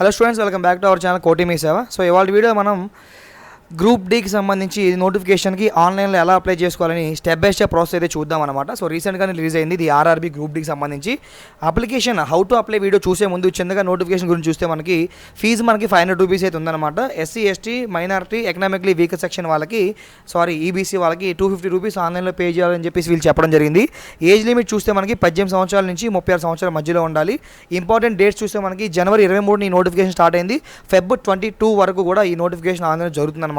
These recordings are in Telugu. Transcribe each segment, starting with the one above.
Hello students welcome back to our channel Koti మీ సేవ సో ఇవాళ వీడియో మనం గ్రూప్ డీకి సంబంధించి నోటిఫికేషన్కి ఆన్లైన్లో ఎలా అప్లై చేసుకోవాలని స్టెప్ బై స్టెప్ ప్రాసెస్ అయితే చూద్దాం అనమాట సో రీసెంట్గానే రిలీజ్ అయింది ఇది ఆర్ఆర్బీ గ్రూప్ డీకి సంబంధించి. Application how to apply video చూసే ముందు చిన్నగా నోటిఫికేషన్ గురించి చూస్తే మనకి ఫీజు మనకి ఫైవ్ హండ్రెడ్ రూపీస్ అయితే ఉందన్నమాట. SC ST minority economically weak section వాళ్ళకి సారీ ఈబీసీ వాళ్ళకి టూ ఫిఫ్టీ రూపీస్ ఆన్లైన్లో పే చేయాలని చెప్పేసి వీళ్ళు చెప్పడం జరిగింది. ఏజ్ లిమిట్ చూస్తే మనకి పద్దెనిమిది సంవత్సరాల నుంచి ముప్పై ఆరు సంవత్సరాల మధ్యలో ఉండాలి. ఇంపార్టెంట్ డేట్స్ చూస్తే మనకి జనవరి ఇరవై మూడుని ఈ నోటిఫికేషన్ స్టార్ట్ అయింది. ఫెబ్ ట్వంటీ టూ వరకు కూడా ఈ నోటిఫికేషన్ ఆన్లైన్ జరుగుతుందన్నమాట.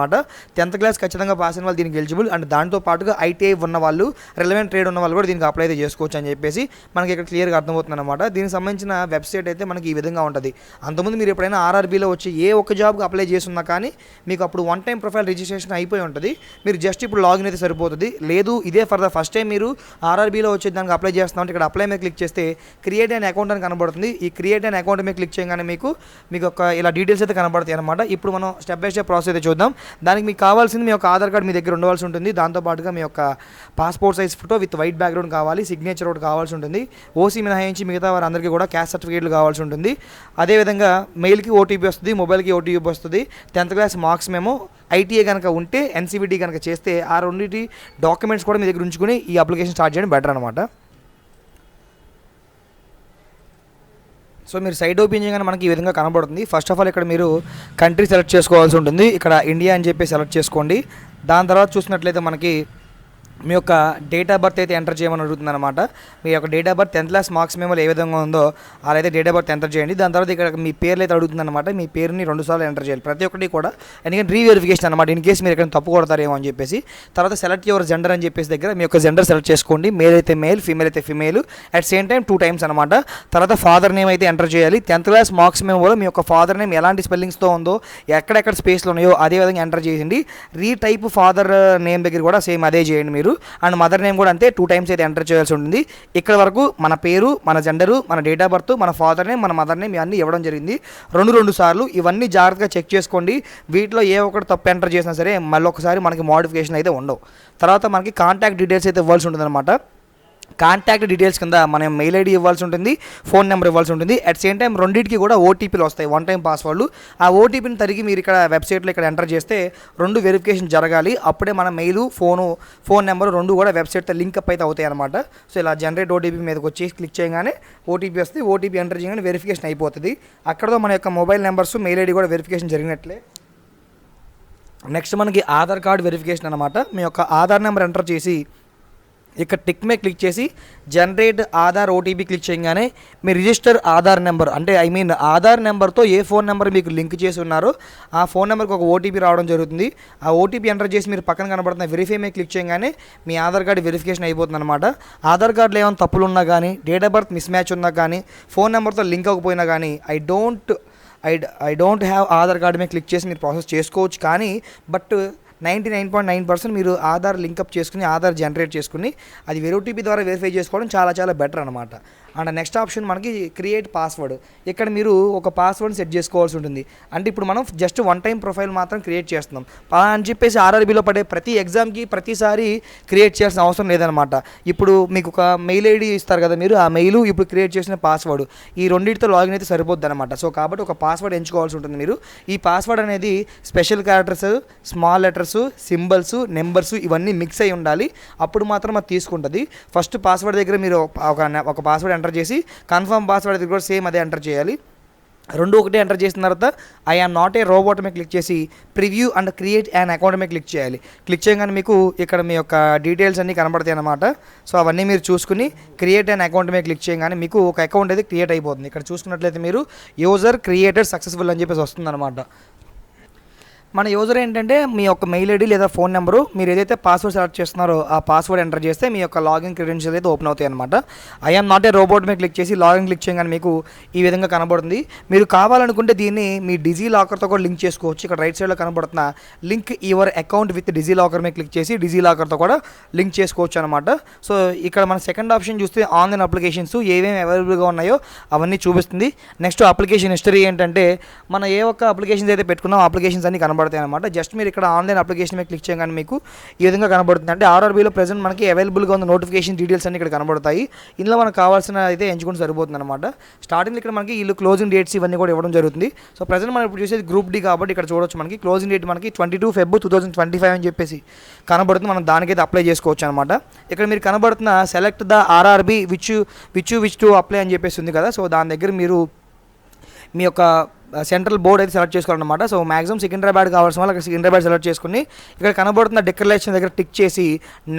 టెన్త్ క్లాస్ ఖచ్చితంగా పాస్ అయిన వాళ్ళు దీనికి ఎలిజిబుల్. అండ్ దాంతో పాటుగా ఐటీఐ ఉన్న వాళ్ళు రిలవెంట్ ట్రేడ్ ఉన్న వాళ్ళు కూడా దీనికి అప్లై అయితే చేసుకోవచ్చు అని చెప్పేసి మనకి ఇక్కడ క్లియర్గా అర్థమవుతుంది అనమాట దీనికి సంబంధించిన వెబ్సైట్ అయితే మనకి ఈ విధంగా ఉంటుంది. అంతకుముందు మీరు ఎప్పుడైనా ఆర్ఆర్బీలో వచ్చి ఏ ఒక్క జాబ్కి అప్లై చేస్తున్నా కానీ మీకు అప్పుడు వన్ టైం ప్రొఫైల్ రిజిస్ట్రేషన్ అయిపోయి ఉంటుంది. మీరు జస్ట్ ఇప్పుడు లాగిన్ అయితే సరిపోతుంది. లేదు ఇదే ఫర్ ద ఫస్ట్ టైం మీరు ఆర్ఆర్బీలో వచ్చి దానికి అప్లై చేస్తున్నామంటే ఇక్కడ అప్లై మీద క్లిక్ చేస్తే క్రియేట్ అయిన అకౌంట్ అని కనబడుతుంది. ఈ క్రియేట్ అయిన అకౌంట్ మీద క్లిక్ చేయగానే మీకు మీకు ఒక ఇలా డీటెయిల్స్ అయితే కనబడతాయి అనమాట ఇప్పుడు మనం స్టెప్ బై స్టెప్ ప్రాసెస్ అయితే చూద్దాం. దానికి మీకు కావాల్సింది మీ యొక్క ఆధార్ కార్డ్ మీ దగ్గర ఉండవలసి ఉంటుంది. దాంతోపాటుగా మీ యొక్క passport size photo with white background కావాలి. సిగ్నేచర్ ఒకటి కావాల్సి ఉంటుంది. ఓసీ మినహాయించి మిగతా వారందరికీ కూడా క్యాస్ట్ సర్టిఫికేట్లు కావాల్సి ఉంటుంది. అదేవిధంగా మెయిల్కి ఓటీపీ వస్తుంది మొబైల్కి ఓటీపీ వస్తుంది. Tenth class marks memo ITI కనుక ఉంటే ఎన్సీబీటీ కనుక చేస్తే ఆ రెండింటి డాక్యుమెంట్స్ కూడా మీ దగ్గర ఉంచుకుని ఈ అప్లికేషన్ స్టార్ట్ చేయడం బెటర్ అనమాట సో మీరు సైడ్ ఓపెన్ చేయగానే మనకి ఈ విధంగా కనబడుతుంది. ఫస్ట్ ఆఫ్ ఆల్ ఇక్కడ మీరు కంట్రీ సెలెక్ట్ చేసుకోవాల్సి ఉంటుంది. ఇక్కడ ఇండియా అని చెప్పి సెలెక్ట్ చేసుకోండి. దాని తర్వాత చూసినట్లయితే మనకి మీ యొక్క డేట్ ఆఫ్ బర్త్ అయితే ఎంటర్ చేయమని అడుగుతుంది అనమాట మీ యొక్క date of birth tenth class marks memo ఏ విధంగా ఉందో అలా అయితే డేట్ ఆఫ్ బర్త్ ఎంటర్ చేయండి. దాని తర్వాత ఇక్కడ మీ పేర్లు అయితే అడుగుతుంది అనమాట మీ పేరుని రెండు సార్లు ఎంటర్ చేయాలి. ప్రతి ఒక్కటి కూడా ఎందుకంటే రీవెరిఫికేషన్ అనమాట ఇన్ కేసు మీరు ఎక్కడ తప్పు కొడతారేమో అని చెప్పేసి. తర్వాత సెలెక్ట్ యువర్ జెండర్ అని చెప్పేసి దగ్గర మీ యొక్క జెండర్ సెలెక్ట్ చేసుకోండి. మేల్ అయితే మేల్ ఫీమేల్ అయితే female at same time two times అనమాట తర్వాత ఫాదర్ నేమ్ అయితే ఎంటర్ చేయాలి. టెన్త్ క్లాస్ మార్క్స్ మేము కూడా మీ యొక్క ఫాదర్ నేమ్ ఎలాంటి స్పెల్లింగ్స్తో ఉందో ఎక్కడెక్కడ స్పేస్లో ఉన్నాయో అదే విధంగా ఎంటర్ చేయండి. రీ టైప్ ఫాదర్ నేమ్ దగ్గర కూడా సేమ్ అదే చేయండి మీరు. అండ్ మదర్ నేమ్ కూడా అంతే టూ టైమ్స్ అయితే ఎంటర్ చేయాల్సి ఉంటుంది. ఇక్కడ వరకు మన పేరు మన జెండరు మన డేట్ ఆఫ్ బర్త్ మన ఫాదర్ నేమ్ మన మదర్ నేమ్ ఇవన్నీ ఇవ్వడం జరిగింది. రెండు రెండు సార్లు ఇవన్నీ జాగ్రత్తగా చెక్ చేసుకోండి. వీటిలో ఏ ఒక్కటి తప్పు ఎంటర్ చేసినా సరే మళ్ళీ ఒకసారి మనకి మోడిఫికేషన్ అయితే ఉండవు. తర్వాత మనకి కాంటాక్ట్ డీటెయిల్స్ అయితే ఇవ్వాల్సి ఉంటుంది అనమాట కాంటాక్ట్ డీటెయిల్స్ కింద మనం మెయిల్ ఐడి ఇవ్వాల్సి ఉంటుంది ఫోన్ నెంబర్ ఇవ్వాల్సి ఉంటుంది. అట్ సేమ్ టైం రెండింటికి కూడా ఓటీపీలు వస్తాయి వన్ టైం పాస్వర్డ్లు ఆ ఓటీపీని తరిగి మీరు ఇక్కడ వెబ్సైట్లో ఇక్కడ ఎంటర్ చేస్తే రెండు వెరిఫికేషన్ జరగాలి. అప్పుడే మన మెయిల్ ఫోను ఫోన్ నెంబర్ రెండు కూడా వెబ్సైట్తో లింక్ అప్ అయితే అవుతాయి అనమాట సో ఇలా జనరేట్ ఓటీపీ మీదకి వచ్చి క్లిక్ చేయగానే ఓటీపీ వస్తే ఓటీపీ ఎంటర్ చేయగానే వెరిఫికేషన్ అయిపోతుంది. అక్కడతో మన యొక్క మొబైల్ నెంబర్స్ మెయిల్ ఐడి కూడా వెరిఫికేషన్ జరిగినట్లే. నెక్స్ట్ మనకి ఆధార్ కార్డ్ వెరిఫికేషన్ అనమాట మీ యొక్క ఆధార్ నెంబర్ ఎంటర్ చేసి ఇక్కడ టిక్ మీద క్లిక్ చేసి జనరేట్ ఆధార్ ఓటీపీ క్లిక్ చేయగానే మీ రిజిస్టర్ ఆధార్ నెంబర్ అంటే ఐ మీన్ ఆధార్ నెంబర్తో ఏ ఫోన్ నెంబర్ మీకు లింక్ చేసి ఉన్నారో ఆ ఫోన్ నెంబర్కి ఒక ఓటీపీ రావడం జరుగుతుంది. ఆ ఓటీపీ ఎంటర్ చేసి మీరు పక్కన కనబడుతున్న వెరిఫై మీద క్లిక్ చేయగానే మీ ఆధార్ కార్డు వెరిఫికేషన్ అయిపోతుంది అనమాట ఆధార్ కార్డులో ఏమైనా తప్పులు ఉన్నా కానీ date of birth mismatch ఉన్నా కానీ ఫోన్ నెంబర్తో లింక్ అవ్వకపోయినా కానీ I don't I I don't have Aadhaar card మీద క్లిక్ చేసి మీరు ప్రాసెస్ చేసుకోవచ్చు కానీ but ninety nine point nine percent మీరు ఆధార్ లింకప్ చేసుకుని ఆధార్ జనరేట్ చేసుకుని అది వెరోటీపీ ద్వారా వెరిఫై చేసుకోవడం చాలా చాలా బెటర్ అనమాట అండ్ నెక్స్ట్ ఆప్షన్ మనకి క్రియేట్ పాస్వర్డ్. ఇక్కడ మీరు ఒక పాస్వర్డ్ సెట్ చేసుకోవాల్సి ఉంటుంది. అంటే ఇప్పుడు మనం జస్ట్ వన్ టైం ప్రొఫైల్ మాత్రం క్రియేట్ చేస్తున్నాం. అని చెప్పేసి ఆర్ఆర్బీలో పడే ప్రతి ఎగ్జామ్కి ప్రతిసారి క్రియేట్ చేయాల్సిన అవసరం లేదనమాట ఇప్పుడు మీకు ఒక మెయిల్ ఐడి ఇస్తారు కదా మీరు ఆ మెయిల్ ఇప్పుడు క్రియేట్ చేసిన పాస్వర్డ్. ఈ రెండింటితో లాగిన్ అయితే సరిపోద్ది అనమాట సో కాబట్టి ఒక పాస్వర్డ్ ఎంచుకోవాల్సి ఉంటుంది మీరు. ఈ పాస్వర్డ్ అనేది special characters small letters symbols numbers ఇవన్నీ మిక్స్ అయి ఉండాలి. అప్పుడు మాత్రం అది తీసుకుంటుంది. ఫస్ట్ పాస్వర్డ్ దగ్గర మీరు ఒక ఒక పాస్వర్డ్ ఎంటర్ చేసి కన్ఫర్మ్ పాస్వర్డ్ దగ్గర కూడా సేమ్ అదే ఎంటర్ చేయాలి. రెండు ఒకటి ఎంటర్ చేసిన తర్వాత I am not a robot మీద క్లిక్ చేసి preview and create and account మీద క్లిక్ చేయాలి. క్లిక్ చేయగానే మీకు ఇక్కడ మీ యొక్క డీటెయిల్స్ అన్నీ కనబడతాయి అనమాట సో అవన్నీ మీరు చూసుకుని క్రియేట్ అండ్ అకౌంట్ మీద క్లిక్ చేయగానే మీకు ఒక అకౌంట్ అయితే క్రియేట్ అయిపోతుంది. ఇక్కడ చూసుకున్నట్లయితే మీరు యూజర్ క్రియేటెడ్ సక్సెస్ఫుల్ అని చెప్పేసి వస్తుంది మన యూజర్ ఏంటంటే మీ యొక్క మెయిల్ ఐడి లేదా ఫోన్ నెంబరు మీరు ఏదైతే పాస్వర్డ్ సెలెక్ట్ చేస్తున్నారో ఆ పాస్వర్డ్ ఎంటర్ చేస్తే మీ యొక్క లాగిన్ క్రెడెన్షియల్ అయితే ఓపెన్ అవుతాయి అనమాట ఐఎమ్ నాట్ ఏ రోబోట్ మీద క్లిక్ చేసి లాగిన్ క్లిక్ చేయగానే మీకు ఈ విధంగా కనబడుతుంది. మీరు కావాలనుకుంటే దీన్ని మీ డిజీ లాకర్తో కూడా లింక్ చేసుకోవచ్చు. ఇక్కడ రైట్ సైడ్లో కనబడుతున్న link your account with DigiLocker మీద క్లిక్ చేసి డిజీ లాకర్తో కూడా లింక్ చేసుకోవచ్చు అనమాట సో ఇక్కడ మన సెకండ్ ఆప్షన్ చూస్తే ఆన్లైన్ అప్లికేషన్స్ ఏమేమి అవైలబుల్గా ఉన్నాయో అవన్నీ చూపిస్తుంది. నెక్స్ట్ అప్లికేషన్ హిస్టరీ ఏంటంటే మన ఏ ఒక్క అప్లికేషన్స్ అయితే పెట్టుకున్నాం అప్లికేషన్స్ అన్ని కనబడుతుంది కనబడతాయి అనమాట జస్ట్ మీరు ఇక్కడ ఆన్లైన్ అప్లికేషన్ మీద క్లిక్ చేయగానే మీకు ఈ విధంగా కనబడుతుంది. అంటే ఆర్ఆర్బీలో ప్రజెంట్ మనకి అవైలబుల్గా ఉన్న నోటిఫికేషన్ డీటెయిల్స్ అన్ని ఇక్కడ కనబడతాయి. ఇందులో మనకు కావాల్సిన అయితే ఎంచుకుంటే సరిపోతుంది అనమాట స్టార్టింగ్ ఇక్కడ మనకి వీళ్ళు క్లోజింగ్ డేట్స్ ఇవన్నీ కూడా ఇవ్వడం జరుగుతుంది. సో ప్రజెంట్ మనం ఇప్పుడు చూసేది గ్రూప్ డి కాబట్టి ఇక్కడ చూడొచ్చు మనకి. క్లోజింగ్ డేట్ మనకి twenty two Feb two thousand twenty five అని చెప్పేసి కనబడుతుంది. మనం దానికైతే అప్లై చేసుకోవచ్చు అనమాట ఇక్కడ మీరు కనబడుతున్న select the RRB which which which to apply అని చెప్పేసి ఉంది కదా. సో దాని దగ్గర మీరు మీ యొక్క సెంట్రల్ బోర్డ్ అయితే సెలెక్ట్ చేసుకోవాలన్నమాట. సో మాక్సిమం సికింద్రాబాద్ కావాల్సిన వాళ్ళు అక్కడ సికింద్రాబాద్ సెలెక్ట్ చేసుకుని ఇక్కడ కనబడుతున్న డిక్లరేషన్ దగ్గర టిక్ చేసి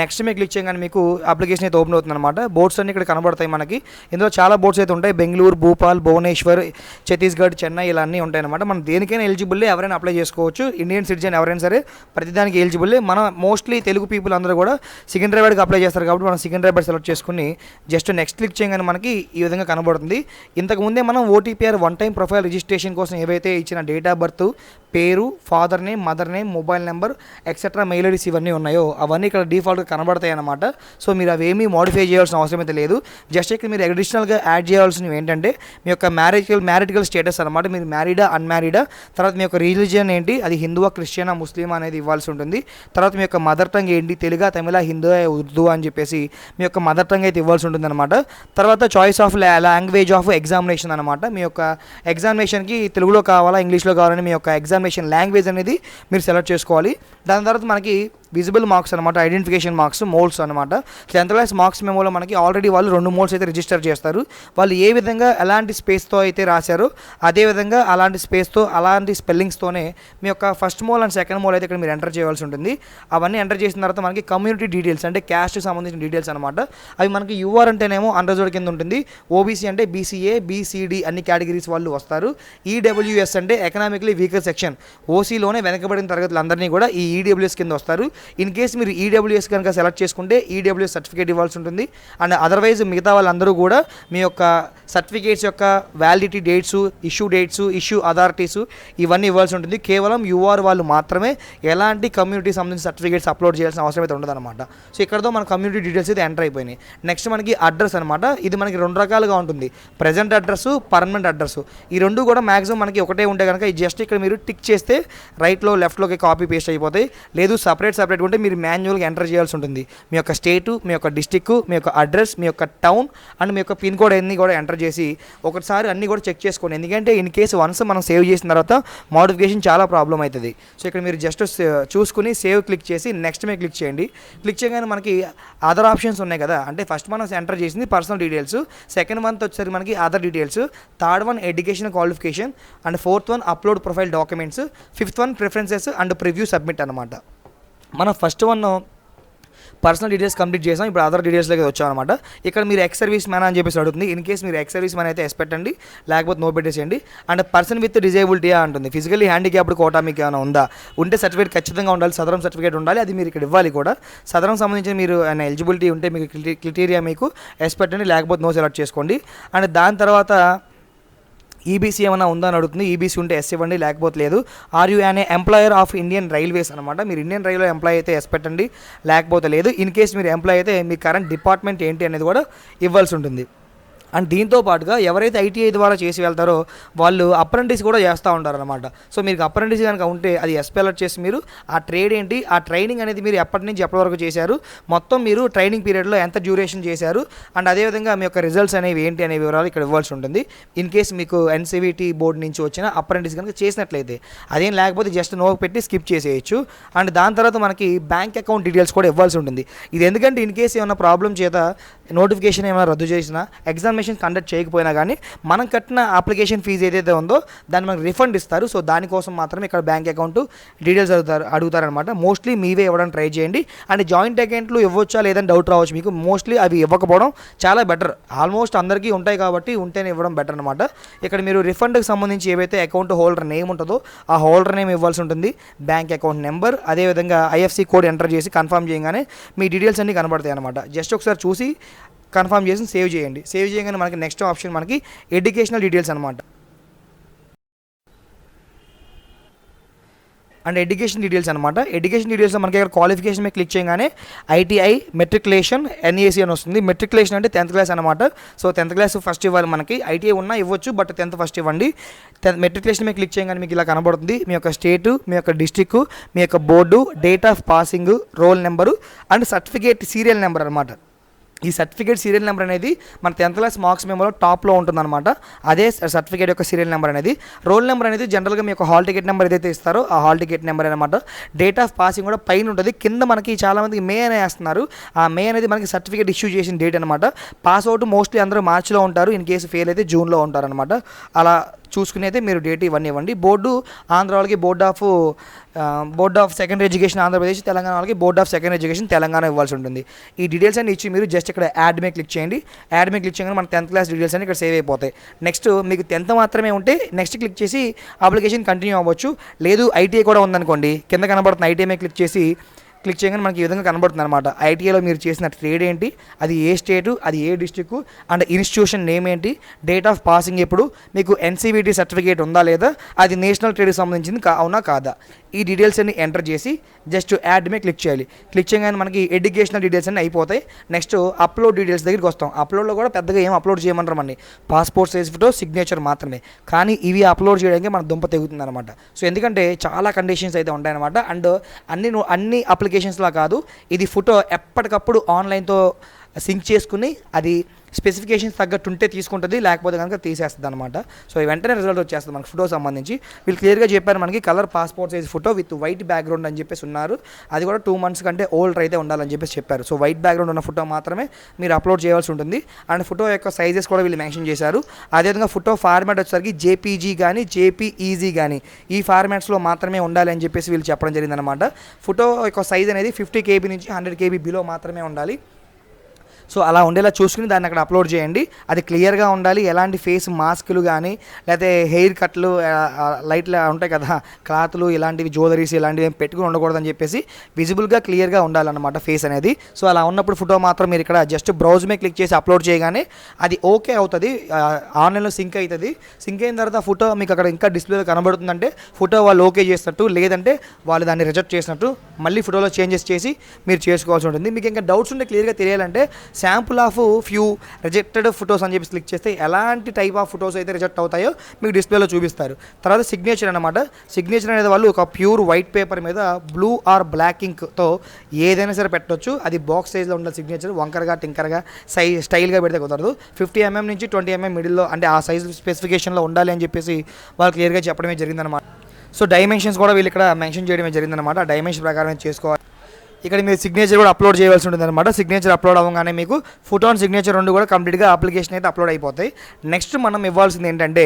నెక్స్ట్ మీకు క్లిక్ చేయగానే మీకు అప్లికేషన్ అయితే ఓపెన్ అవుతుంది అనమాట బోర్డ్స్ అన్ని ఇక్కడ కనబడతాయి మనకి. ఇందులో చాలా బోర్డ్స్ అయితే ఉంటాయి. బెంగళూరు భూపాల్ భువనేశ్వర్ ఛత్తీస్గఢ్ చెన్నై ఇలా అన్నీ ఉంటాయి అనమాట మనం దేనికైనా ఎలిజిబుల్ ఎవరైనా అప్లై చేసుకోవచ్చు. ఇండియన్ సిటిజన్ ఎవరైనా సరే ప్రతిదానికి ఎలిజిబుల్ మన మోస్ట్లీ తెలుగు పీపుల్ అందరూ కూడా సికింద్రాబాద్కి అప్లై చేస్తారు కాబట్టి మనం సికింద్రాబాద్ సెలెక్ట్ చేసుకుని జస్ట్ నెక్స్ట్ క్లిక్ చేయగానే మనకి ఈ విధంగా కనబడుతుంది. ఇంతకుముందే మనం OTPR one time profile registration కోసం ఏవైతే ఇచ్చిన డేట్ ఆఫ్ బర్త్ పేరు father name mother name mobile number etcetera mail IDs ఇవన్నీ ఉన్నాయో అవన్నీ ఇక్కడ డిఫాల్ట్గా కనబడతాయి అనమాట సో మీరు అవేమీ మోడిఫై చేయాల్సిన అవసరం అయితే లేదు. జస్ట్ ఇక్కడ మీరు అడిషనల్గా యాడ్ చేయాల్సినవి ఏంటంటే మీ యొక్క మ్యారేజ్కల్ మ్యారిటికల్ స్టేటస్ అనమాట మీరు మ్యారీడా అన్మ్యారీడా తర్వాత మీ యొక్క రిలీజియన్ ఏంటి అది హిందువా క్రిస్టియనా ముస్లిమా అనేది ఇవ్వాల్సి ఉంటుంది. తర్వాత మీ యొక్క మదర్ టంగ్ ఏంటి తెలుగా తమిళ హిందూ ఉర్దూ అని చెప్పేసి మీ యొక్క మదర్ టంగ్ అయితే ఇవ్వాల్సి ఉంటుంది అనమాట తర్వాత choice of language of examination అనమాట మీ యొక్క ఎగ్జామినేషన్కి తెలుగులో కావాలా ఇంగ్లీష్లో కావాలని మీ యొక్క ప్రోగ్రామేషన్ లాంగ్వేజ్ అనేది మీరు సెలెక్ట్ చేసుకోవాలి. దాని తర్వాత మనకి విజిబుల్ మార్క్స్ అనమాట ఐడెంటిఫికేషన్ మార్క్స్ మోల్స్ అనమాట టెన్త్ క్లాస్ మార్క్స్ మెమోలో మనకి ఆల్రెడీ వాళ్ళు రెండు మోల్స్ అయితే రిజిస్టర్ చేస్తారు. వాళ్ళు ఏ విధంగా ఎలాంటి స్పేస్తో అయితే రాశారో అదే విధంగా అలాంటి స్పేస్తో అలాంటి స్పెల్లింగ్స్తోనే మీ యొక్క first mole and second mole అయితే ఇక్కడ మీరు ఎంటర్ చేయాల్సి ఉంటుంది. అవన్నీ ఎంటర్ చేసిన తర్వాత మనకి కమ్యూనిటీ డీటెయిల్స్ అంటే క్యాస్ట్కి సంబంధించిన డీటెయిల్స్ అనమాట అవి మనకి యూఆర్ అంటేనేమో అండర్జోడ్ కింద ఉంటుంది. ఓబీసీ అంటే బీసీఏ బీసీడీ అన్ని కేటగిరీస్ వాళ్ళు వస్తారు. ఈడబ్ల్యూఎస్ అంటే ఎకనామికలీ వీకర్ సెక్షన్ ఓసీలోనే వెనకబడిన తరగతులు అందరినీ కూడా ఈ ఈడబ్ల్యూఎస్ కింద వస్తారు. ఇన్ కేస్ మీరు ఈడబ్ల్యూఎస్ కనుక సెలెక్ట్ చేసుకుంటే ఈడబ్ల్యూఎస్ సర్టిఫికేట్ ఇవ్వాల్సి ఉంటుంది. అండ్ అదర్వైజ్ మిగతా వాళ్ళందరూ కూడా మీ యొక్క సర్టిఫికేట్స్ యొక్క validity dates issue dates issue authorities ఇవన్నీ ఇవ్వాల్సి ఉంటుంది. కేవలం యూఆర్ వాళ్ళు మాత్రమే ఎలాంటి కమ్యూనిటీ సంబంధించిన సర్టిఫికేట్స్ అప్లోడ్ చేయాల్సిన అవసరం అయితే ఉండదన్నమాట. సో ఇక్కడతో మన కమ్యూనిటీ డీటెయిల్స్ అయితే ఎంటర్ అయిపోయినాయి. నెక్స్ట్ మనకి అడ్రస్ అనమాట ఇది మనకి రెండు రకాలుగా ఉంటుంది. ప్రజెంట్ అడ్రస్ పర్మనెంట్ అడ్రస్ ఈ రెండు కూడా మ్యాక్సిమం మనకి ఒకటే ఉంటే కనుక ఈ జస్ట్ ఇక్కడ మీరు టిక్ చేస్తే రైట్లో లెఫ్ట్లోకి కాపీ పేస్ట్ అయిపోతాయి. లేదు సపరేట్ సపరేట్ ఉంటే మీరు మాన్యువల్గా ఎంటర్ చేయాల్సి ఉంటుంది. మీ యొక్క స్టేటు మీ యొక్క డిస్టిక్ మీ యొక్క అడ్రస్ మీ యొక్క టౌన్ అండ్ మీ యొక్క పిన్ కోడ్ అన్నీ కూడా ఎంటర్ చేసి ఒకసారి అన్నీ కూడా చెక్ చేసుకోండి. ఎందుకంటే ఇన్ కేసు వన్స్ మనం సేవ్ చేసిన తర్వాత మోడిఫికేషన్ చాలా ప్రాబ్లం అవుతుంది. సో ఇక్కడ మీరు జస్ట్ చూసుకుని సేవ్ క్లిక్ చేసి నెక్స్ట్ మీద క్లిక్ చేయండి. క్లిక్ చేయగానే మనకి అదర్ ఆప్షన్స్ ఉన్నాయి కదా. అంటే ఫస్ట్ మనం ఎంటర్ చేసింది పర్సనల్ డీటెయిల్స్ సెకండ్ మంత్ వచ్చేసరికి మనకి other details third one education qualification and fourth one upload profile documents fifth one preferences and preview submit అనమాట మనం first one personal details complete చేసాం. ఇప్పుడు అదర్ డీటెయిల్స్లోకి వచ్చామన్నమాట. ఇక్కడ మీరు ఎక్స్ సర్వీస్ మ్యాన్ అని చెప్పేసి అడుగుతుంది. ఇన్ కేస్ మీరు ఎక్స్ సర్వీస్ మ్యాన్ అయితే ఎస్ పెట్టండి లేకపోతే నో పెట్టేసేయండి. అండ్ పర్సన్ విత్ డిజేబిలిటీ అంటుంది. ఫిజికల్లీ హ్యాండిక్యాప్డ్ కోటా మీకు ఏమైనా ఉందా? ఉంటే సర్టిఫికేట్ ఖచ్చితంగా ఉండాలి. సదరం సర్టిఫికేట్ ఉండాలి. అది మీరు ఇక్కడ ఇవ్వాలి కూడా. సదరం సంబంధించి మీరు ఏమైనా ఎలిజిబిలిటీ ఉంటే మీకు క్రిటీరియా మీకు ఎస్ పెట్టండి లేకపోతే నో సెలెక్ట్ చేసుకోండి. అండ్ దాని తర్వాత ఈబీసీ ఏమైనా ఉందా అని అడుగుతుంది. ఈబీసీ ఉంటే ఎస్ ఇవ్వండి లేకపోతే లేదు. ఆర్ యూ అనే ఎంప్లాయర్ ఆఫ్ ఇండియన్ రైల్వేస్ అనమాట మీరు ఇండియన్ రైల్వే ఎంప్లాయ్ అయితే ఎస్ పెట్టండి లేకపోతే లేదు. ఇన్ కేస్ మీరు ఎంప్లాయ్ అయితే మీ కరెంట్ డిపార్ట్మెంట్ ఏంటి అనేది కూడా ఇవ్వాల్సి ఉంటుంది. అండ్ దీంతో పాటుగా ఎవరైతే ఐటీఐ ద్వారా చేసి వెళ్తారో వాళ్ళు అప్రెంటిస్ కూడా చేస్తూ ఉంటారనమాట సో మీకు అప్రెంటిస్ కనుక ఉంటే అది ఎస్పెలర్ చేసి మీరు ఆ ట్రేడ్ ఏంటి ఆ ట్రైనింగ్ అనేది మీరు ఎప్పటి నుంచి ఎప్పటి వరకు చేశారు మొత్తం మీరు ట్రైనింగ్ పీరియడ్లో ఎంత డ్యూరేషన్ చేశారు అండ్ అదేవిధంగా మీ యొక్క రిజల్ట్స్ అనేవి ఏంటి అనే వివరాలు ఇక్కడ ఇవ్వాల్సి ఉంటుంది. ఇన్ కేస్ మీకు ఎన్సీవీటీ బోర్డు నుంచి వచ్చిన అప్రెంటిస్ కనుక చేసినట్లయితే అదేం లేకపోతే జస్ట్ నో పెట్టి స్కిప్ చేసేయచ్చు. అండ్ దాని తర్వాత మనకి బ్యాంక్ అకౌంట్ డీటెయిల్స్ కూడా ఇవ్వాల్సి ఉంటుంది. ఇది ఎందుకంటే ఇన్ కేసు ఏమైనా ప్రాబ్లం చేత నోటిఫికేషన్ ఏమైనా రద్దు చేసినా ఎగ్జామినేషన్ కండక్ట్ చేయకపోయినా కానీ మనం కట్టిన అప్లికేషన్ ఫీజు ఏదైతే ఉందో దాన్ని మనకు రిఫండ్ ఇస్తారు. సో దానికోసం మాత్రమే ఇక్కడ బ్యాంక్ అకౌంట్ డీటెయిల్స్ అడుగుతారు అడుగుతారనమాట మోస్ట్లీ మీవే ఇవ్వడానికి ట్రై చేయండి. అండ్ జాయింట్ అకౌంట్లు ఇవ్వచ్చా లేదని డౌట్ రావచ్చు మీకు. మోస్ట్లీ అవి ఇవ్వకపోవడం చాలా బెటర్. ఆల్మోస్ట్ అందరికీ ఉంటాయి కాబట్టి ఉంటేనే ఇవ్వడం బెటర్ అనమాట ఇక్కడ మీరు రిఫండ్కి సంబంధించి ఏవైతే అకౌంట్ హోల్డర్ నేమ్ ఉంటుందో ఆ హోల్డర్ నేమ్ ఇవ్వాల్సి ఉంటుంది. బ్యాంక్ అకౌంట్ నెంబర్ అదేవిధంగా ఐఎఫ్సి కోడ్ ఎంటర్ చేసి కన్ఫర్మ్ చేయగానే మీ డీటెయిల్స్ అన్ని కనబడతాయి అనమాట జస్ట్ ఒకసారి చూసి కన్ఫర్మ్ చేసి సేవ్ చేయండి. సేవ్ చేయగానే మనకి నెక్స్ట్ ఆప్షన్ మనకి ఎడ్యుకేషనల్ డీటెయిల్స్ అనమాట అండ్ ఎడ్యుకేషన్ డీటెయిల్స్ అనమాట ఎడ్యుకేషన్ డీటెయిల్స్ మనకి ఇక్కడ క్వాలిఫికేషన్ మీద క్లిక్ చేయగానే ఐటీఐ మెట్రికులేషన్ ఎన్ఈఏసీ అని వస్తుంది. మెట్రికులేషన్ అంటే టెన్త్ క్లాస్ అనమాట సో టెన్త్ క్లాస్ ఫస్ట్ ఇవ్వాలి మనకి. ఐటీఐ ఉన్నా ఇవ్వచ్చు బట్ టెన్త్ ఫస్ట్ ఇవ్వండి. టెన్త్ మెట్రికులేషన్ మీద క్లిక్ చేయగానే మీకు ఇలా కనబడుతుంది. మీ యొక్క స్టేటు మీ యొక్క డిస్టిక్ మీ యొక్క board date of passing roll number and certificate serial number అనమాట ఈ సర్టిఫికేట్ సీరియల్ నెంబర్ అనేది మన టెన్త్ క్లాస్ మార్క్స్ మెమోలో టాప్లో ఉంటుందన్నమాట. అదే సర్టిఫికేట్ యొక్క సీరియల్ నెంబర్ అనేది. రోల్ నెంబర్ అనేది జనరల్గా మీ యొక్క హాల్ టికెట్ నెంబర్ ఏదైతే ఇస్తారో ఆ హాల్ టికెట్ నెంబర్ అనమాట డేట్ ఆఫ్ పాసింగ్ కూడా పైన ఉంటుంది. కింద మనకి చాలామందికి మే అనే వేస్తున్నారు. ఆ మే అనేది మనకి సర్టిఫికేట్ ఇష్యూ చేసిన డేట్ అనమాట పాస్ అవుట్ మోస్ట్లీ అందరూ మార్చిలో ఉంటారు. ఇన్ కేసు ఫెయిల్ అయితే జూన్లో ఉంటారనమాట అలా చూసుకునేది మీరు డేట్ ఇవన్నీ ఇవ్వండి. బోర్డు ఆంధ్ర వాళ్ళకి board of board of secondary education Andhra Pradesh Telangana వాళ్ళకి board of secondary education Telangana ఇవ్వాల్సి ఉంటుంది. ఈ డీటెయిల్స్ అన్ని ఇచ్చి మీరు జస్ట్ ఇక్కడ యాడ్ మీద క్లిక్ చేయండి. యాడ్ మీద క్లిక్ చేయగానే మన టెన్త్ క్లాస్ డీటెయిల్స్ అన్ని ఇక్కడ సేవ్ అయిపోతాయి. నెక్స్ట్ మీకు టెన్త్ మాత్రమే ఉంటే నెక్స్ట్ క్లిక్ చేసి అప్లికేషన్ కంటిన్యూ అవ్వచ్చు. లేదు ఐటీఐ కూడా ఉందనుకోండి కింద కనబడుతున్న ఐటీఐ మీద క్లిక్ చేసి క్లిక్ చేయగానే మనకి ఈ విధంగా కనబడుతుంది అనమాట ఐటీఐలో మీరు చేసిన ట్రేడ్ ఏంటి? అది ఏ స్టేటు? అది ఏ డిస్టిక్ అండ్ ఇన్స్టిట్యూషన్ నేమ్ ఏంటి? డేట్ ఆఫ్ పాసింగ్ ఎప్పుడు? మీకు ఎన్సీబీటీ సర్టిఫికేట్ ఉందా లేదా? అది నేషనల్ ట్రేడ్కి సంబంధించింది అవునా కాదా? ఈ డీటెయిల్స్ అన్ని ఎంటర్ చేసి జస్ట్ యాడ్ మీద క్లిక్ చేయాలి. క్లిక్ చేయగానే మనకి ఎడ్యుకేషనల్ డీటెయిల్స్ అన్ని అయిపోతాయి. నెక్స్ట్ అప్లోడ్ డీటెయిల్స్ దగ్గరికి వస్తాం. అప్లోడ్లో కూడా పెద్దగా ఏం అప్లోడ్ చేయమంటారు పాస్పోర్ట్ సైజ్ ఫోటో సిగ్నేచర్ మాత్రమే. కానీ ఇవి అప్లోడ్ చేయడానికి మన దుంప తెగుతుంది అనమాట సో ఎందుకంటే చాలా కండిషన్స్ అయితే ఉంటాయన్నమాట. అండ్ అన్ని అన్ని అప్లికేషన్ అప్లికేషన్స్లా కాదు. ఇది ఫోటో ఎప్పటికప్పుడు ఆన్లైన్తో సింక్ చేసుకుని అది స్పెసిఫికేషన్స్ తగ్గట్టు ఉంటే తీసుకుంటుంది లేకపోతే కనుక తీసేస్తుంది అనమాట సో వెంటనే రిజల్ట్ వచ్చేస్తుంది మనకి ఫోటో సంబంధించి. వీళ్ళు క్లియర్గా చెప్పారు మనకి colour passport size photo with white background అని చెప్పేసి ఉన్నారు. అది కూడా టూ మంత్స్ కంటే ఓల్డ్ అయితే ఉండాలని చెప్పేసి చెప్పారు. సో వైట్ బ్యాక్గ్రౌండ్ ఉన్న ఫోటో మాత్రమే మీరు అప్లోడ్ చేయాల్సి ఉంటుంది. అండ్ ఫోటో యొక్క సైజెస్ కూడా వీళ్ళు మెన్షన్ చేశారు. అదేవిధంగా ఫోటో ఫార్మాట్ వచ్చేసరికి జేపీజీ కానీ జేపీఈజీ కానీ ఈ ఫార్మాట్స్లో మాత్రమే ఉండాలి అని చెప్పేసి వీళ్ళు చెప్పడం జరిగిందనమాట ఫోటో యొక్క సైజ్ అనేది ఫిఫ్టీ కేబీ నుంచి హండ్రెడ్ కేబీ బిలో మాత్రమే ఉండాలి. సో అలా ఉండేలా చూసుకుని దాన్ని అక్కడ అప్లోడ్ చేయండి. అది క్లియర్గా ఉండాలి. ఎలాంటి ఫేస్ మాస్కులు కానీ లేకపోతే హెయిర్ కట్లు లైట్లు ఉంటాయి కదా క్లాత్లు ఇలాంటివి జ్యువెలరీస్ ఇలాంటివి ఏం పెట్టుకుని ఉండకూడదని చెప్పేసి విజిబుల్గా క్లియర్గా ఉండాలన్నమాట ఫేస్ అనేది. సో అలా ఉన్నప్పుడు ఫోటో మాత్రం మీరు ఇక్కడ జస్ట్ బ్రౌజ్ మీద క్లిక్ చేసి అప్లోడ్ చేయగానే అది ఓకే అవుతుంది. ఆన్లైన్లో సింక్ అవుతుంది సింక్ అయిన తర్వాత ఫోటో మీకు అక్కడ ఇంకా డిస్ప్లేలో కనబడుతుందంటే ఫోటో వాళ్ళు ఓకే చేసినట్టు లేదంటే వాళ్ళు దాన్ని రిజెక్ట్ చేసినట్టు మళ్ళీ ఫోటోలో చేంజెస్ చేసి మీరు చేసుకోవాల్సి ఉంటుంది. మీకు ఇంకా డౌట్స్ ఉంటే క్లియర్గా తెలియాలంటే sample of few rejected photos అని చెప్పి క్లిక్ చేస్తే ఎలాంటి టైప్ ఆఫ్ ఫొటోస్ అయితే రిజెక్ట్ అవుతాయో మీకు డిస్ప్లేలో చూపిస్తారు. తర్వాత సిగ్నేచర్ అనమాట సిగ్నేచర్ అనేది వాళ్ళు ఒక ప్యూర్ వైట్ పేపర్ మీద బ్లూ ఆర్ బ్లాక్ ఇంక్తో ఏదైనా సరే పెట్టొచ్చు. అది బాక్స్ సైజ్లో ఉండాలి సిగ్నేచర్ వంకరగా టింకర్గా సై స్టైల్గా పెడితే కుదరదు. ఫిఫ్టీ ఎంఎం mm నుంచి ట్వంటీ ఎంఎం మిడిల్లో అంటే ఆ సైజ్ స్పెసిఫికేషన్లో ఉండాలి అని చెప్పేసి వాళ్ళు క్లియర్గా చెప్పడమే జరిగిందనమాట సో డైమెన్షన్స్ కూడా వీళ్ళు ఇక్కడ మెన్షన్ చేయడమే జరిగిందనమాట డైమెన్షన్ ప్రకారం చేసుకోవాలి. ఇక్కడ మీరు సిగ్నేచర్ కూడా అప్లోడ్ చేయవలసి ఉంటుంది అనమాట సిగ్నేచర్ అప్లోడ్ అవ్వగానే మీకు ఫోటో అండ్ సిగ్నేచర్ రెండు కూడా కంప్లీట్గా అప్లికేషన్ అయితే అప్లోడ్ అయిపోతాయి. నెక్స్ట్ మనం ఇవ్వాల్సింది ఏంటంటే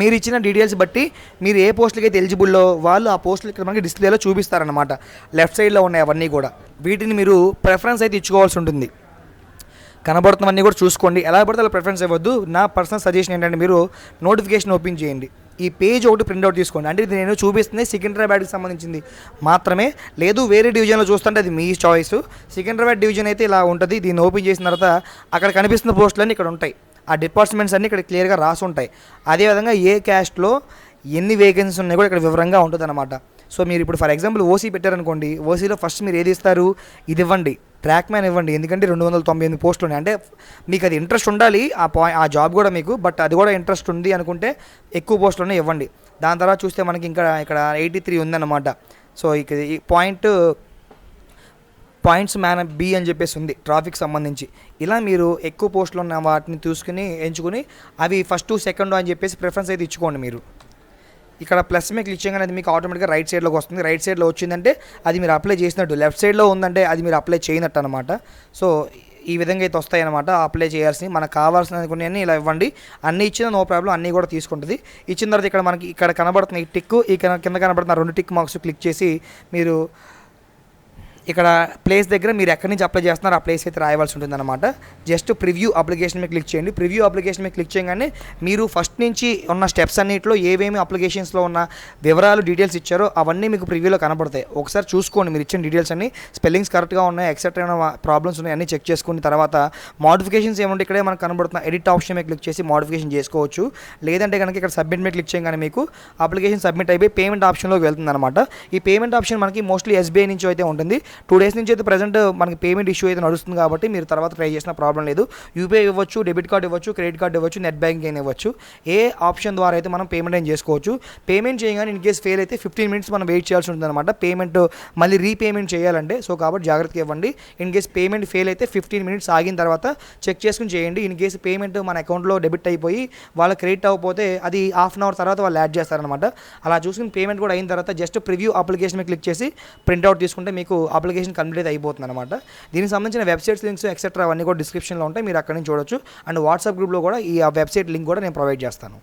మీరు ఇచ్చిన డీటెయిల్స్ బట్టి మీరు ఏ పోస్టులకి అయితే ఎలిజిబుల్లో వాళ్ళు ఆ పోస్టులు ఇక్కడ మనకి డిస్ప్లేలో చూపిస్తారనమాట లెఫ్ట్ సైడ్లో ఉన్నాయి అవన్నీ కూడా. వీటిని మీరు ప్రిఫరెన్స్ అయితే ఇచ్చుకోవాల్సి ఉంటుంది. కనబడుతున్నవన్నీ కూడా చూసుకోండి. ఎలా పడితే అలా ప్రిఫరెన్స్ ఇవ్వద్దు. నా పర్సనల్ సజెషన్ ఏంటంటే మీరు నోటిఫికేషన్ ఓపెన్ చేయండి. ఈ పేజ్ ఒకటి ప్రింట్అవుట్ తీసుకోండి. అంటే ఇది నేను చూపిస్తుంది సికింద్రాబాద్కి సంబంధించింది. మాత్రమే లేదు వేరే డివిజన్లో చూస్తుంటే అది మీ చాయిస్ సికింద్రాబాద్ డివిజన్ అయితే ఇలా ఉంటుంది. దీన్ని ఓపెన్ చేసిన తర్వాత అక్కడ కనిపిస్తున్న పోస్టులన్నీ ఇక్కడ ఉంటాయి. ఆ డిపార్ట్మెంట్స్ అన్నీ ఇక్కడ క్లియర్గా రాసి ఉంటాయి. అదేవిధంగా ఏ క్యాస్ట్లో ఎన్ని వేకెన్సీస్ ఉన్నాయి కూడా ఇక్కడ వివరంగా ఉంటుంది అనమాట సో మీరు ఇప్పుడు ఫర్ ఎగ్జాంపుల్ ఓసీ పెట్టారనుకోండి ఓసీలో ఫస్ట్ మీరు ఏది ఇస్తారు? ఇది ఇవ్వండి. ట్రాక్ మ్యాన్ ఇవ్వండి. ఎందుకంటే రెండు వందల తొంభై ఎనిమిది పోస్టులు ఉన్నాయి అంటే మీకు అది ఇంట్రెస్ట్ ఉండాలి ఆ పాయింట్ ఆ జాబ్ కూడా మీకు బట్ అది కూడా ఇంట్రెస్ట్ ఉంది అనుకుంటే ఎక్కువ పోస్టులోనే ఇవ్వండి. దాని తర్వాత చూస్తే మనకి ఇంకా ఇక్కడ ఎయిటీ త్రీ ఉందన్నమాట. సో ఇక ఈ పాయింట్ పాయింట్స్ మ్యాన్ బి అని చెప్పేసి ఉంది ట్రాఫిక్ సంబంధించి. ఇలా మీరు ఎక్కువ పోస్టులు ఉన్న వాటిని చూసుకుని ఎంచుకుని అవి ఫస్ట్ సెకండ్ అని చెప్పేసి ప్రిఫరెన్స్ అయితే ఇచ్చుకోండి మీరు. ఇక్కడ ప్లస్ మీద క్లిక్ చేయగానే అది మీకు ఆటోమేటిక్గా రైట్ సైడ్లోకి వస్తుంది. రైట్ సైడ్లో వచ్చిందంటే అది మీరు అప్లై చేసినట్టు. లెఫ్ట్ సైడ్లో ఉందంటే అది మీరు అప్లై చేయనట్టు అనమాట సో ఈ విధంగా అయితే వస్తాయి అనమాట అప్లై చేయాల్సి మనకు కావాల్సిన కొన్ని అన్ని ఇలా ఇవ్వండి. అన్ని ఇచ్చిన నో ప్రాబ్లం అన్నీ కూడా తీసుకుంటుంది. ఇచ్చిన తర్వాత ఇక్కడ మనకి ఇక్కడ కనబడుతున్న ఈ టిక్ ఈ కింద కింద కనబడుతున్న రెండు టిక్ మార్క్స్ క్లిక్ చేసి మీరు ఇక్కడ ప్లేస్ దగ్గర మీరు ఎక్కడి నుంచి అప్లై చేస్తున్నారో ఆ ప్లేస్ అయితే రాయవలసి ఉంటుంది అనమాట జస్ట్ ప్రివ్యూ అప్లికేషన్ మీద క్లిక్ చేయండి. ప్రివ్యూ అప్లికేషన్ మీద క్లిక్ చేయగానే మీరు ఫస్ట్ నుంచి ఉన్న స్టెప్స్ అన్నింటిలో ఏవేమి అప్లికేషన్స్లో ఉన్న వివరాలు డీటెయిల్స్ ఇచ్చారో అవన్నీ మీకు ప్రివ్యూలో కనబడతాయి ఒకసారి చూసుకోండి మీరు ఇచ్చిన డీటెయిల్స్ అన్ని. స్పెల్లింగ్స్ కరెక్ట్గా ఉన్నాయి ఎక్సెట్రా ప్రాబ్లమ్స్ ఉన్నాయి అన్నీ చెక్ చేసుకున్న తర్వాత మోడిఫికేషన్స్ ఏమంటే ఇక్కడే మనకు కనబడుతున్న ఎడిట్ ఆప్షన్ మీద క్లిక్ చేసి మోడిఫికేషన్ చేసుకోవచ్చు. లేదంటే కనుక ఇక్కడ సబ్మిట్ మీద క్లిక్ చేయగానే మీకు అప్లికేషన్ సబ్మిట్ అయిపోయి పేమెంట్ ఆప్షన్లోకి వెళ్తుంది అనమాట ఈ పేమెంట్ ఆప్షన్ మనకి మోస్ట్లీ ఎస్బీఐ నుంచి అయితే ఉంటుంది. టూ డేస్ నుంచి అయితే ప్రజెంట్ మనకి పేమెంట్ ఇష్యూ అయితే నడుస్తుంది కాబట్టి మీరు తర్వాత ట్రై చేసిన ప్రాబ్లం లేదు. యూపీఐ ఇవ్వచ్చు డెబిట్ కార్డ్ ఇవ్వచ్చు క్రెడిట్ కార్డ్ ఇవ్వచ్చు నెట్ బ్యాంకింగ్ అయినా ఇవ్వచ్చు. ఏ ఆప్షన్ ద్వారా అయితే మనం పేమెంట్ అయినా చేసుకోవచ్చు? పేమెంట్ చేయగానే ఇన్ కేస్ ఫెయిల్ అయితే ఫిఫ్టీన్ మినిట్స్ మనం వెయిట్ చేయాల్సి ఉంటుంది అనమాట పేమెంట్ మళ్ళీ రీపేమెంట్ చేయాలంటే సో కాబట్టి జాగ్రత్తగా ఇవ్వండి. ఇన్ కేస్ పేమెంట్ ఫెయిల్ అయితే ఫిఫ్టీన్ మినిట్స్ ఆగిన తర్వాత చెక్ చేసుకుని చేయండి. ఇన్ కేసు పేమెంట్ మన అకౌంట్లో డెబిట్ అయిపోయి వాళ్ళ క్రెడిట్ అవ్వకపోతే అది హాఫ్ అన్ అవర్ తర్వాత వాళ్ళు యాడ్ చేస్తారనమాట అలా చూసుకుని పేమెంట్ కూడా అయిన తర్వాత జస్ట్ ప్రివ్యూ అప్లికేషన్ క్లిక్ చేసి ప్రింట్అవుట్ తీసుకుంటే మీకు అప్లికేషన్ కంప్లీట్ అయిపోతుంది అనమాట దీనికి సంబంధించిన వెబ్సైట్స్ లింక్స్ ఎక్సెట్రా అవన్నీ కూడా డిస్క్రిప్షన్లో ఉంటాయి. మీరు అక్కడ నుంచి చూడొచ్చు. అండ్ వాట్సాప్ గ్రూప్లో కూడా ఈ వెబ్సైట్ లింక్ కూడా నేను ప్రొవైడ్ చేస్తాను.